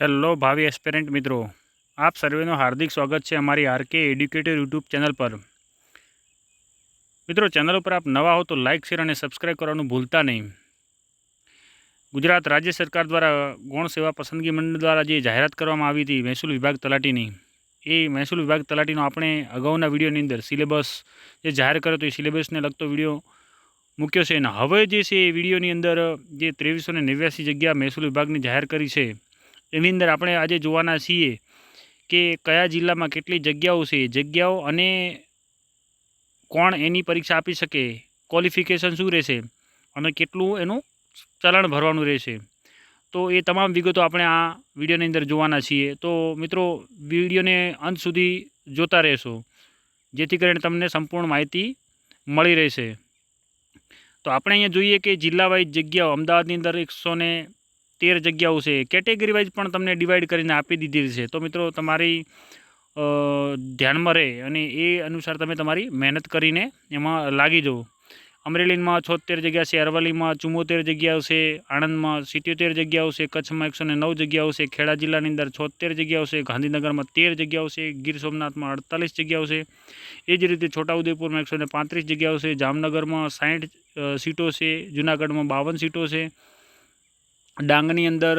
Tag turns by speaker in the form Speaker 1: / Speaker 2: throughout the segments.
Speaker 1: Hello ભાવિ એસ્પેરન્ટ મિત્રો, આપ સર્વેનું હાર્દિક સ્વાગત છે અમારી આરકે એડ્યુકેટેડ યુટ્યુબ ચેનલ પર. મિત્રો, ચેનલ ઉપર આપ નવા હો તો લાઇક શેર અને સબસ્ક્રાઇબ કરવાનું ભૂલતા નહીં. ગુજરાત રાજ્ય સરકાર દ્વારા ગૌણ સેવા પસંદગી મંડળ દ્વારા જે જાહેરાત કરવામાં આવી હતી મહેસૂલ વિભાગ તલાટીની, એ મહેસૂલ વિભાગ તલાટીનો આપણે અગાઉના વિડીયોની અંદર સિલેબસ જે જાહેર કર્યો હતો એ સિલેબસને લગતો વીડિયો મૂક્યો છે અને હવે જે છે એ વિડીયોની અંદર જે ત્રેવીસો નેવ્યાસી જગ્યા મહેસૂલ વિભાગની જાહેર કરી છે એની અંદર આપણે આજે જોવાના છીએ કે કયા જિલ્લામાં કેટલી જગ્યાઓ છે. જગ્યાઓ અને કોણ એની પરીક્ષા આપી શકે ક્વોલિફિકેશન શું રહેશે અને કેટલું એનું ચલણ ભરવાનું રહેશે. તો એ તમામ વિગતો આપણે આ વિડીયોની અંદર જોવાના છીએ. તો મિત્રો, વિડીયોને અંત સુધી જોતા રહેશો, જેથી કરીને તમને સંપૂર્ણ માહિતી મળી રહેશે. તો આપણે અહીંયા જોઈએ કે જિલ્લા વાઇઝ જગ્યાઓ, અમદાવાદની અંદર એકસો ને તેર જગ્યાઓ છે. કેટેગરી વાઇઝ પણ તમને ડિવાઈડ કરીને આપી દીધી છે. તો મિત્રો, તમારી ધ્યાનમાં રહે અને એ અનુસાર તમે તમારી મહેનત કરીને એમાં લાગી જવું. અમરેલીમાં છોતેર જગ્યા છે, અરવલ્લીમાં ચુમ્મોતેર જગ્યાઓ છે, આણંદમાં સિત્યોતેર જગ્યાઓ છે, કચ્છમાં એકસો નવ જગ્યાઓ છે, ખેડા જિલ્લાની અંદર છોતેર જગ્યાઓ છે, ગાંધીનગરમાં તેર જગ્યાઓ છે, ગીર સોમનાથમાં અડતાલીસ જગ્યાઓ છે. એ જ રીતે છોટાઉદેપુરમાં એકસો ને પાંત્રીસ જગ્યાઓ છે, જામનગરમાં સાઠ સીટો છે, જુનાગઢમાં બાવન સીટો છે ડાંગની અંદર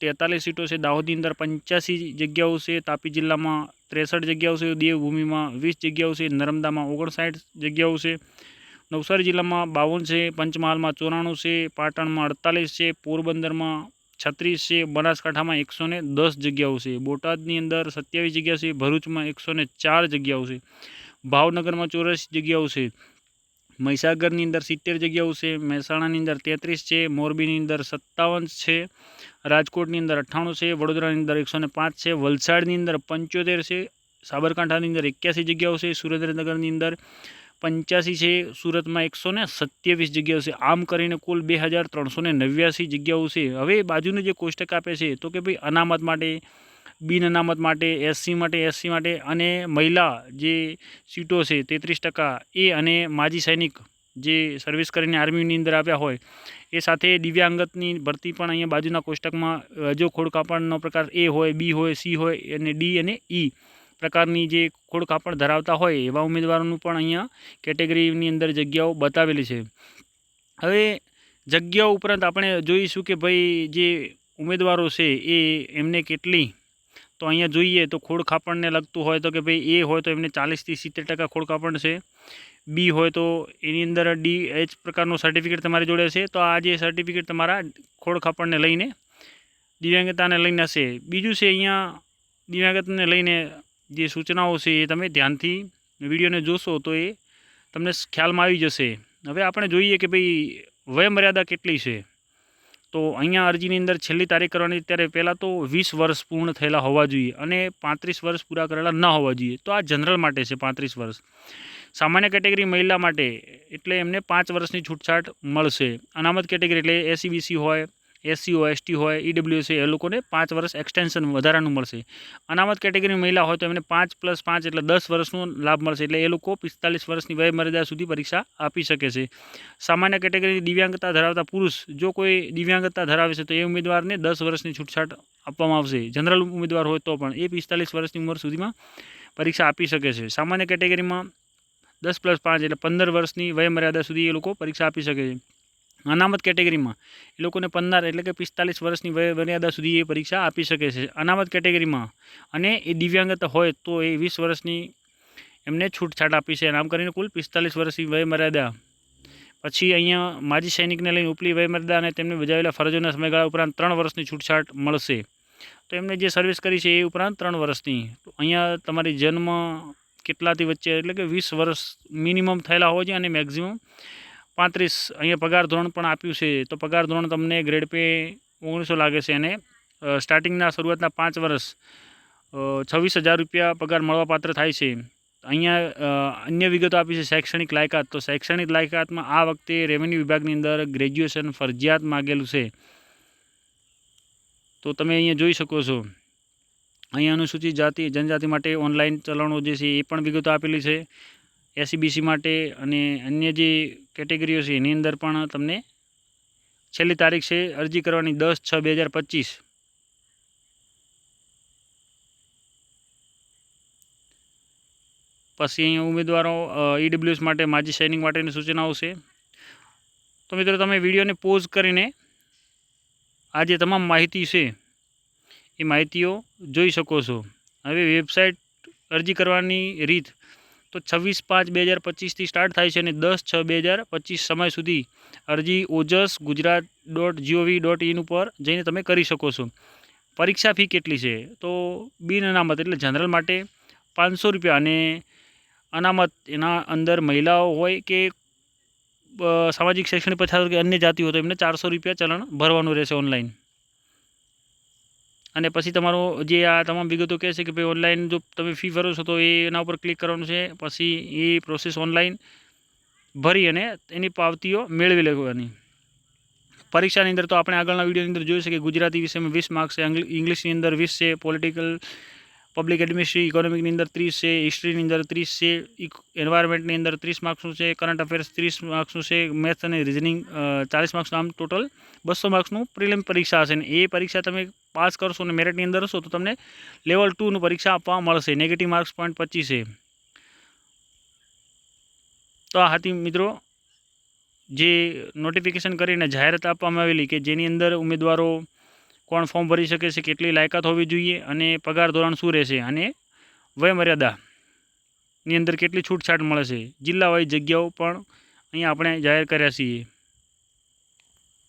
Speaker 1: તેતાલીસ સીટો છે, દાહોદની અંદર પંચ્યાસી જગ્યાઓ છે, તાપી જિલ્લામાં ત્રેસઠ જગ્યાઓ છે, દેવભૂમિમાં વીસ જગ્યાઓ છે, નર્મદામાં ઓગણસાઠ જગ્યાઓ છે, નવસારી જિલ્લામાં બાવન છે, પંચમહાલમાં ચોરાણું છે, પાટણમાં અડતાલીસ છે, પોરબંદરમાં છત્રીસ છે, બનાસકાંઠામાં એકસો દસ જગ્યાઓ છે, બોટાદની અંદર સત્યાવીસ જગ્યા છે, ભરૂચમાં એકસો ચાર જગ્યાઓ છે, ભાવનગરમાં ચોરાસી જગ્યાઓ છે મહીસાગરની અંદર સિત્તેર જગ્યાઓ છે, મહેસાણાની અંદર તેત્રીસ છે, મોરબીની અંદર સત્તાવન છે, રાજકોટની અંદર અઠ્ઠાણું છે, વડોદરાની અંદર એકસો પાંચ છે, વલસાડની અંદર પંચોતેર છે, સાબરકાંઠાની અંદર એક્યાસી જગ્યાઓ છે, સુરેન્દ્રનગરની અંદર પંચ્યાસી છે, સુરતમાં એકસો ને સત્યાવીસ જગ્યાઓ છે. આમ કરીને કુલ બે હજાર ત્રણસો નવ્યાસી જગ્યાઓ છે. હવે બાજુનું જે કોષ્ટક આપે છે, તો કે ભાઈ અનામત માટે બિન અનામત માટે, એસસી માટે એસસી માટે અને મહિલા જે સીટો છે તેત્રીસ ટકા એ અને માજી સૈનિક જે સર્વિસ કરીને આર્મીની અંદર આવ્યા હોય, એ સાથે દિવ્યાંગતની ભરતી પણ અહીંયા બાજુના કોષ્ટકમાં જો ખોડ કાપડનો પ્રકાર એ હોય, બી હોય, સી હોય અને ડી અને ઈ પ્રકારની જે ખોડ કાપડ ધરાવતા હોય એવા ઉમેદવારોનું પણ અહીંયા કેટેગરીની અંદર જગ્યાઓ બતાવેલી છે. હવે જગ્યાઓ ઉપરાંત આપણે જોઈશું કે ભાઈ જે ઉમેદવારો છે એ એમને કેટલી તો અહીંયા જોઈએ તો ખોડ ખાપણને લગતું હોય તો કે ભાઈ એ હોય તો એમને ચાલીસથી સિત્તેર ટકા ખોડ છે. બી હોય તો એની અંદર ડી એચ પ્રકારનું સર્ટિફિકેટ તમારી જોડે છે. તો આ જે સર્ટિફિકેટ તમારા ખોડ ખાપણને લઈને દિવ્યાંગતાને લઈને હશે. બીજું છે અહીંયા દિવ્યાંગતાને લઈને જે સૂચનાઓ છે એ તમે ધ્યાનથી વિડીયોને જોશો તો એ તમને ખ્યાલમાં આવી જશે. હવે આપણે જોઈએ કે ભાઈ વયમર્યાદા કેટલી છે. તો અહીંયા અરજીની અંદર છેલ્લી તારીખ કરવાની ત્યારે પહેલાં તો વીસ વર્ષ પૂર્ણ થયેલા હોવા જોઈએ અને પાંત્રીસ વર્ષ પૂરા કરેલા ન હોવા જોઈએ. તો આ જનરલ માટે છે પાંત્રીસ વર્ષ. સામાન્ય કેટેગરી મહિલા માટે એટલે એમને પાંચ વર્ષની છૂટછાટ મળશે. અનામત કેટેગરી એટલે એસીબીસી હોય એસસી એસટી હોય, ઈડબ્લ્યુએસ એ લોકોને પાંચ વર્ષ એક્સટેન્શન વધારાનું મળશે. અનામત કેટેગરી મહિલા હોય તો એમને પાંચ પ્લસ પાંચ એટલે દસ વર્ષનો લાભ મળશે એટલે એ લોકો પિસ્તાલીસ વર્ષની વયમર્યાદા સુધી પરીક્ષા આપી શકે છે. સામાન્ય કેટેગરી દિવ્યાંગતા ધરાવતા પુરુષ, જો કોઈ દિવ્યાંગતા ધરાવે છે તો એ ઉમેદવારને દસ વર્ષની છૂટછાટ આપવામાં આવશે. જનરલ ઉમેદવાર હોય તો પણ એ પિસ્તાલીસ વર્ષની ઉંમર સુધીમાં પરીક્ષા આપી શકે છે. સામાન્ય કેટેગરીમાં દસ પ્લસ પાંચ એટલે પંદર વર્ષની વયમર્યાદા સુધી એ લોકો પરીક્ષા આપી શકે છે. અનામત કેટેગરીમાં. એ લોકોને પંદર એટલે કે પિસ્તાલીસ વર્ષની મર્યાદા સુધી એ પરીક્ષા આપી શકે છે. અનામત કેટેગરીમાં. અને એ દિવ્યાંગતા હોય તો એ વીસ વર્ષની એમને છૂટછાટ આપી છે. આમ કરીને કુલ પિસ્તાલીસ વર્ષની વયમર્યાદા પછી અહીંયા માજી સૈનિકને લઈને ઉપલી વયમર્યાદા અને તેમને બજાવેલા ફરજોના સમયગાળા ઉપરાંત ત્રણ વર્ષની છૂટછાટ મળશે. તો એમને જે સર્વિસ કરી છે એ ઉપરાંત ત્રણ વર્ષની. તો અહીંયા તમારી જન્મ કેટલાથી વચ્ચે એટલે કે વીસ વર્ષ મિનિમમ થયેલા હોવા જોઈએ અને મેક્ઝિમમ પાંત્રીસ અહીંયા પગાર ધોરણ પણ આપ્યું છે, તો પગાર ધોરણ તમને ગ્રેડ પે ઓગણીસો લાગે છે અને સ્ટાર્ટિંગના શરૂઆતના પાંચ વર્ષ છવ્વીસ હજાર રૂપિયા પગાર મળવાપાત્ર થાય છે. અહીંયા અન્ય વિગતો આપી છે શૈક્ષણિક લાયકાત, તો શૈક્ષણિક લાયકાતમાં આ વખતે રેવન્યુ વિભાગની અંદર ગ્રેજ્યુએશન ફરજિયાત માગેલું છે. તો તમે અહીંયા જોઈ શકો છો. અહીંયા અનુસૂચિત જાતિ, જનજાતિ માટે ઓનલાઈન ચલણો જે છે એ પણ વિગતો આપેલી છે. એસીબીસી માટે અને અન્ય જે કેટેગરીઓ છે. એની અંદર પણ તમને છેલ્લી તારીખ છે, અરજી કરવાની દસ છ બે હજાર પચીસ. પછી અહીંયા ઉમેદવારો ઈડબ્લ્યુએસ માટે માજી સૈનિક માટેની સૂચનાઓ છે. તો મિત્રો તમે વિડીયોને પોઝ કરીને આ જે તમામ માહિતી છે, એ માહિતીઓ જોઈ શકો છો. હવે વેબસાઇટ અરજી કરવાની રીત તો છવ્વીસ પાંચ બે હજાર પચીસથી સ્ટાર્ટ થાય છે અને દસ છ બે હજાર પચીસ સમય સુધી અરજી Ojas Gujarat dot G O V dot in ઉપર જઈને તમે કરી શકો છો. પરીક્ષા ફી કેટલી છે? તો બિન અનામત એટલે જનરલ માટે પાંચસો રૂપિયા અને અનામત એના અંદર મહિલાઓ હોય કે સામાજિક શૈક્ષણિક પછાત અન્ય જાતિ હોય તો એમને ચારસો રૂપિયા ચલણ ભરવાનું રહેશે ઓનલાઈન અને પછી તમારો જે આ તમામ વિગતો કહે છે કે ભાઈ ઓનલાઈન જો તમે ફી ભરો છો તો એના ઉપર ક્લિક કરવાનું છે. પછી એ પ્રોસેસ ઓનલાઈન ભરી અને એની પાવતીઓ મેળવી લેવાની. પરીક્ષાની અંદર તો આપણે આગળના વિડીયોની અંદર જોઈ કે ગુજરાતી વિષયમાં વીસ માર્ક્સ છે ઇંગ્લિશની અંદર વીસ છે પોલિટિકલ પબ્લિક એડમિનિસ્ટ્રી ઇકોનોમિકની અંદર ત્રીસ છે હિસ્ટ્રીની અંદર ત્રીસ છે એન્વાયરમેન્ટની અંદર ત્રીસ માર્ક્સનું છે કરંટ અફેર્સ ત્રીસ માર્ક્સનું છે મેથ્સ અને રિઝનિંગ ચાલીસ માર્ક્સનું આમ ટોટલ બસો માર્ક્સનું પ્રિલિમ પરીક્ષા હશે. ને એ પરીક્ષા તમે પાસ કરશો અને મેરિટની અંદર હશો તો તમને લેવલ ટુનું પરીક્ષા આપવા મળશે. નેગેટિવ માર્ક્સ પોઈન્ટ પચીસ છે. તો આ હતી મિત્રો જે નોટિફિકેશન કરીને જાહેરાત આપવામાં આવેલી કે જેની અંદર ઉમેદવારો કોણ ફોર્મ ભરી શકે છે, કેટલી લાયકાત હોવી જોઈએ અને પગાર ધોરણ શું રહેશે અને વયમર્યાદાની અંદર કેટલી છૂટછાટ મળે છે જિલ્લા વાઇઝ જગ્યાઓ પણ અહીંયા આપણે જાહેર કર્યા છીએ.